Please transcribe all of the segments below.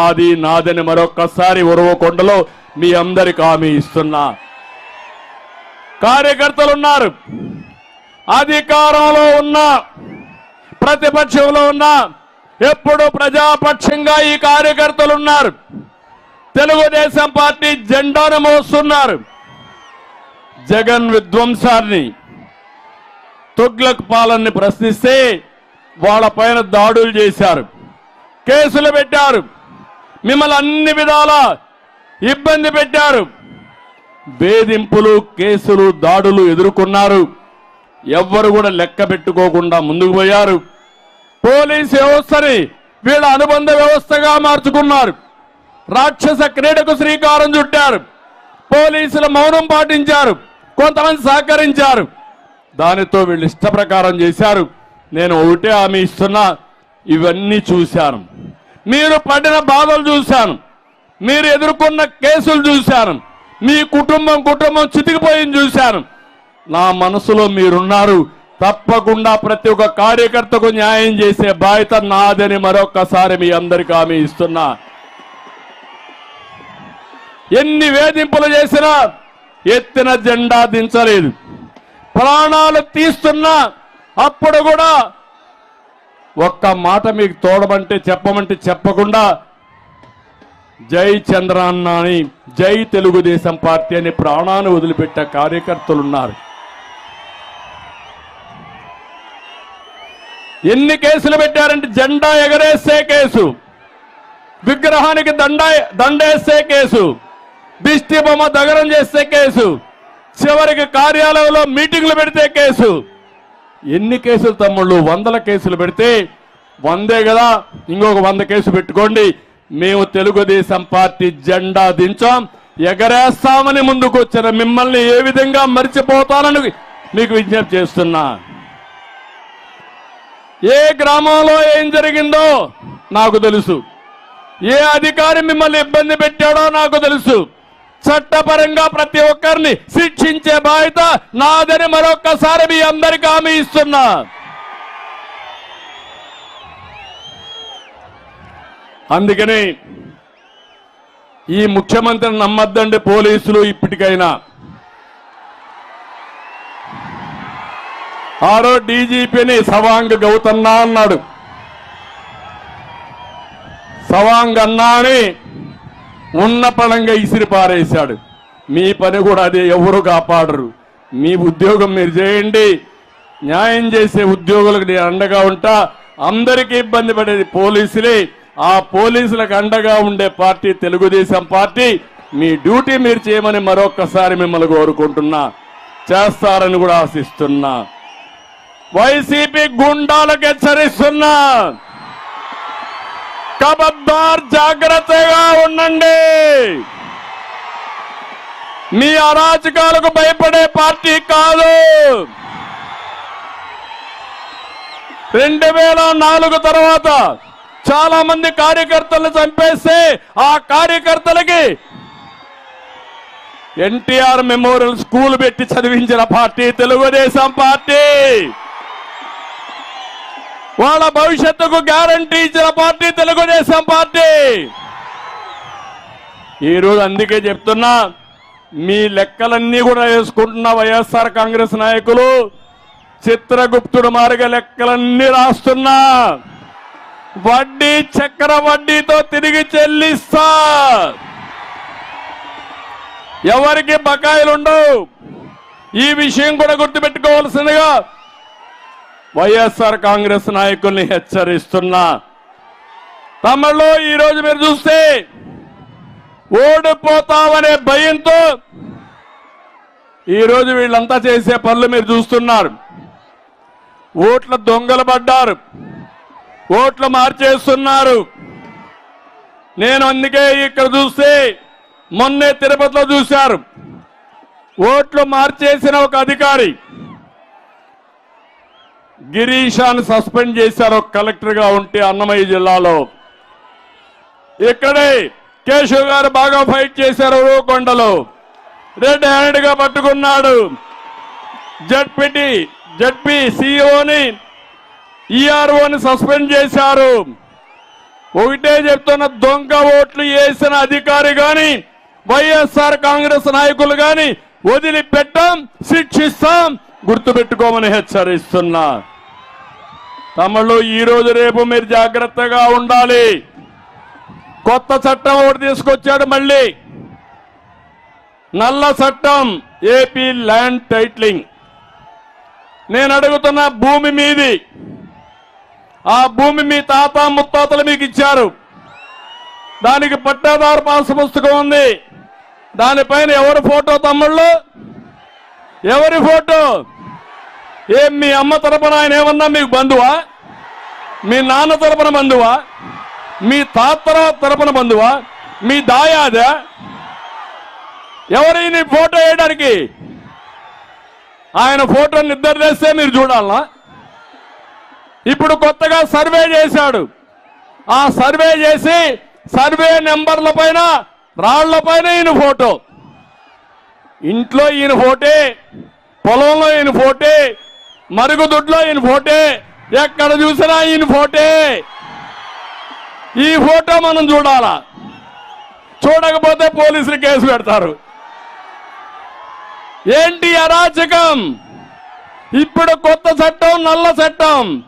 నాది నాదని మరొక్కసారి ఉరవకొండలో మీ అందరికి హామీ ఇస్తున్నా. కార్యకర్తలు ఉన్నారు. అధికారంలో ఉన్న ప్రతిపక్షంలో ఉన్న ఎప్పుడు ప్రజాపక్షంగా ఈ కార్యకర్తలు ఉన్నారు. తెలుగుదేశం పార్టీ జెండాను మోస్తున్నారు. జగన్ విధ్వంసాన్ని తుగ్లక్ పాలన్ని ప్రశ్నిస్తే వాళ్ళ పైన దాడులు చేశారు. కేసులు పెట్టారు. మిమ్మల్ని అన్ని విధాల ఇబ్బంది పెట్టారు. వేధింపులు కేసులు దాడులు ఎదుర్కొన్నారు. ఎవ్వరు కూడా లెక్క పెట్టుకోకుండా ముందుకు పోయారు. పోలీస్ వ్యవస్థని వీళ్ళ అనుబంధ వ్యవస్థగా మార్చుకున్నారు. రాక్షస క్రీడకు శ్రీకారం చుట్టారు. పోలీసులు మౌనం పాటించారు. కొంతమంది సహకరించారు. దానితో వీళ్ళు ఇష్ట ప్రకారం చేశారు. నేను ఒకటే హామీ ఇస్తున్నా. ఇవన్నీ చూశాను. మీరు పడిన బాధలు చూశాను. మీరు ఎదుర్కొన్న కేసులు చూశాను. మీ కుటుంబం కుటుంబం చితికిపోయింది చూశాను. నా మనసులో మీరున్నారు. తప్పకుండా ప్రతి ఒక్క కార్యకర్తకు న్యాయం చేసే బాధ్యత నాదని మరొక్కసారి మీ అందరికీ హామీ ఇస్తున్నా. ఎన్ని వేధింపులు చేసినా ఎత్తిన జెండా దించలేదు. ప్రాణాలు తీస్తున్నా అప్పుడు కూడా ఒక్క మాట మీకు తోడమంటే చెప్పమంటే చెప్పకుండా జై చంద్రాన్న అని జై తెలుగుదేశం పార్టీ అని ప్రాణాన్ని వదిలిపెట్టే కార్యకర్తలు ఉన్నారు ఎన్ని కేసులు పెట్టారంటే జెండా ఎగరేసే కేసు విగ్రహానికి దండ దండేసే కేసు దిష్టి బొమ్మ దగరం చేసే కేసు చివరికి కార్యాలయంలో మీటింగ్లు పెడితే కేసు ఎన్ని కేసులు తమ్ముళ్ళు? వందల కేసులు పెడితే వందే కదా. ఇంకొక వంద కేసు పెట్టుకోండి. మేము తెలుగుదేశం పార్టీ జెండా దించాం. ఎగరేస్తామని ముందుకు వచ్చిన మిమ్మల్ని ఏ విధంగా మర్చిపోతానని మీకు విజ్ఞప్తి చేస్తున్నా. ఏ గ్రామంలో ఏం జరిగిందో నాకు తెలుసు. ఏ అధికారి మిమ్మల్ని ఇబ్బంది పెట్టాడో నాకు తెలుసు. చట్టపరంగా ప్రతి ఒక్కరిని శిక్షించే బాధ్యత నాదని మరొక్కసారి మీ అందరికీ హామీ ఇస్తున్నా. అందుకని ఈ ముఖ్యమంత్రిని నమ్మద్దండి పోలీసులు ఇప్పటికైనా. ఆరో డీజీపీని సవాంగ్ గౌతన్నా అన్నాడు. సవాంగ్ అన్నా అని ఉన్న పడంగా ఇసిరి పారేశాడు. మీ పని కూడా అదే ఎవరు కాపాడరు. మీ ఉద్యోగం మీరు చేయండి. న్యాయం చేసే ఉద్యోగులకు నేను అండగా ఉంటా. అందరికీ ఇబ్బంది పడేది పోలీసులే. ఆ పోలీసులకు అండగా ఉండే పార్టీ తెలుగుదేశం పార్టీ. మీ డ్యూటీ మీరు చేయమని మరొక్కసారి మిమ్మల్ని కోరుకుంటున్నా. చేస్తారని కూడా ఆశిస్తున్నా. వైసీపీ గుండాలకు హెచ్చరిస్తున్నా. కబద్దార్ జాగ్రత్తగా ఉండండి. మీ అరాచకాలకు భయపడే పార్టీ కాదు. రెండు వేల నాలుగు తర్వాత చాలా మంది కార్యకర్తలను చంపేస్తే ఆ కార్యకర్తలకి ఎన్టీఆర్ మెమోరియల్ స్కూల్ పెట్టి చదివించిన పార్టీ తెలుగుదేశం పార్టీ. వాళ్ళ భవిష్యత్తుకు గ్యారంటీ ఇచ్చిన పార్టీ తెలుగుదేశం పార్టీ. ఈరోజు అందుకే చెప్తున్నా మీ లెక్కలన్నీ కూడా వేసుకుంటున్న వైఎస్ఆర్ కాంగ్రెస్ నాయకులు చిత్రగుప్తుడు మార్గ లెక్కలన్నీ రాస్తున్నా. వడ్డీ చక్ర వడ్డీతో తిరిగి చెల్లిస్తా. ఎవరికి బకాయిలుండవు? ఈ విషయం కూడా గుర్తుపెట్టుకోవాల్సిందిగా వైఎస్ఆర్ కాంగ్రెస్ నాయకుల్ని హెచ్చరిస్తున్నా. తమలో ఈరోజు మీరు చూస్తే ఓడిపోతామనే భయంతో ఈరోజు వీళ్ళంతా చేసే పనులు మీరు చూస్తున్నారు. ఓట్ల దొంగలు పడ్డారు. ఓట్లు మార్చేస్తున్నారు. నేను అందుకే ఇక్కడ చూస్తే మొన్నే తిరుపతిలో చూశారు. ఓట్లు మార్చేసిన ఒక అధికారి గిరీషాను సస్పెండ్ చేశారు కలెక్టర్గా కలెక్టర్గా ఉంటే అన్నమయ్య జిల్లాలో. ఇక్కడే కేశవ్ గారు బాగా ఫైట్ చేశారు ఊరుకొండలో రెడ్ హ్యాండ్గా పట్టుకున్నాడు. జడ్పిటి జడ్పి సిఇఓని ఈఆర్ఓని సస్పెండ్ చేశారు. ఒకటే చెప్తున్న దొంగ ఓట్లు వేసిన అధికారి గాని వైఎస్ఆర్ కాంగ్రెస్ నాయకులు గాని వదిలిపెట్టాం శిక్షిస్తాం గుర్తుపెట్టుకోమని హెచ్చరిస్తున్నా. తమలో ఈ రోజు రేపు మీరు జాగ్రత్తగా ఉండాలి. కొత్త చట్టం ఒకటి తీసుకొచ్చాడు మళ్ళీ. నల్ల చట్టం ఏపీ ల్యాండ్ టైట్లింగ్ నేను అడుగుతున్న భూమి మీది. ఆ భూమి మీ తాత ముత్తాతలు మీకు ఇచ్చారు. దానికి పట్టాదారు పాస్ పుస్తకం ఉంది. దానిపైన ఎవరి ఫోటో తమ్ముళ్ళు? ఎవరి ఫోటో? ఏం మీ అమ్మ తరపున ఆయన ఏమన్నా మీకు బంధువా? మీ నాన్న తరపున బంధువా? మీ తాతర తరపున బంధువా? మీ దాయాద? ఎవరి నీ ఫోటో వేయడానికి? ఆయన ఫోటో నిద్ర చేస్తే మీరు చూడాలనా? ఇప్పుడు కొత్తగా సర్వే చేశాడు. ఆ సర్వే చేసి సర్వే నెంబర్ల పైన రాళ్ళ పైన ఈయన ఫోటో. ఇంట్లో ఈయన ఫోటే పొలంలో ఈయన ఫోటే మరుగుదొడ్లో ఈయన ఫోటే ఎక్కడ చూసినా ఈయన ఫోటే. ఈ ఫోటో మనం చూడాలా? చూడకపోతే పోలీసులు కేసు పెడతారు. ఏంటి అరాచకం? ఇప్పుడు కొత్త చట్టం నల్ల చట్టం.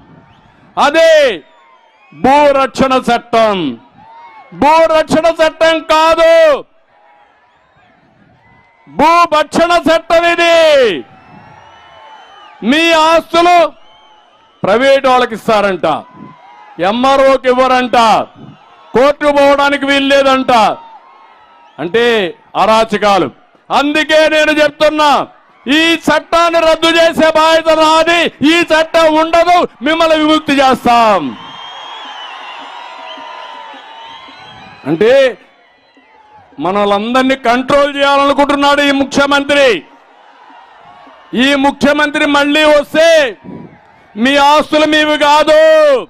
అదే భూరక్షణ చట్టం. భూరక్షణ చట్టం కాదు. భూభక్షణ చట్టం ఇది. మీ ఆస్తులు ప్రైవేట్ వాళ్ళకి ఇస్తారంట ఎంఆర్ఓకి ఇవ్వరంట. కోర్టు పోవడానికి వీల్లేదంట. అంటే అరాచకాలు. అందుకే నేను చెప్తున్నా ఈ చట్టాన్ని రద్దు చేసే బాధ్యత నాది ఈ చట్టం ఉండదు మిమ్మల్ని విముక్తి చేస్తాం. అంటే మనలందరినీ కంట్రోల్ చేయాలనుకుంటున్నాడు ఈ ముఖ్యమంత్రి. ఈ ముఖ్యమంత్రి మళ్ళీ వస్తే మీ ఆస్తులు మీవి కాదు.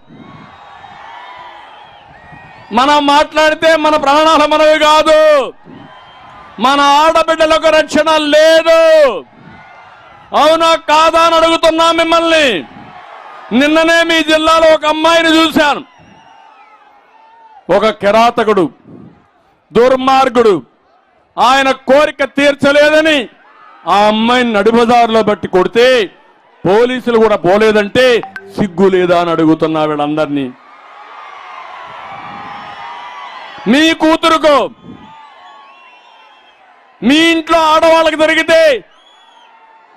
మనం మాట్లాడితే మన ప్రాణాలు మనవి కాదు. మన ఆడబిడ్డలకు రక్షణ లేదు. అవునా కాదా అని అడుగుతున్నా మిమ్మల్ని. నిన్ననే మీ జిల్లాలో ఒక అమ్మాయిని చూశాను. ఒక కిరాతకుడు దుర్మార్గుడు. ఆయన కోరిక తీర్చలేదని ఆ అమ్మాయిని నడిబజారులో బట్టి కొడితే పోలీసులు కూడా పోలేదంటే సిగ్గు లేదా అని అడుగుతున్నా వీళ్ళందరినీ. మీ కూతురుకు మీ ఇంట్లో ఆడవాళ్ళకి జరిగితే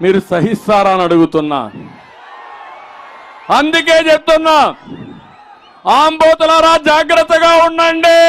మీరు సహిస్తారా అని అడుగుతున్నా. అందుకే చెప్తున్నా ఆంబోతులారా జాగ్రత్తగా ఉండండి.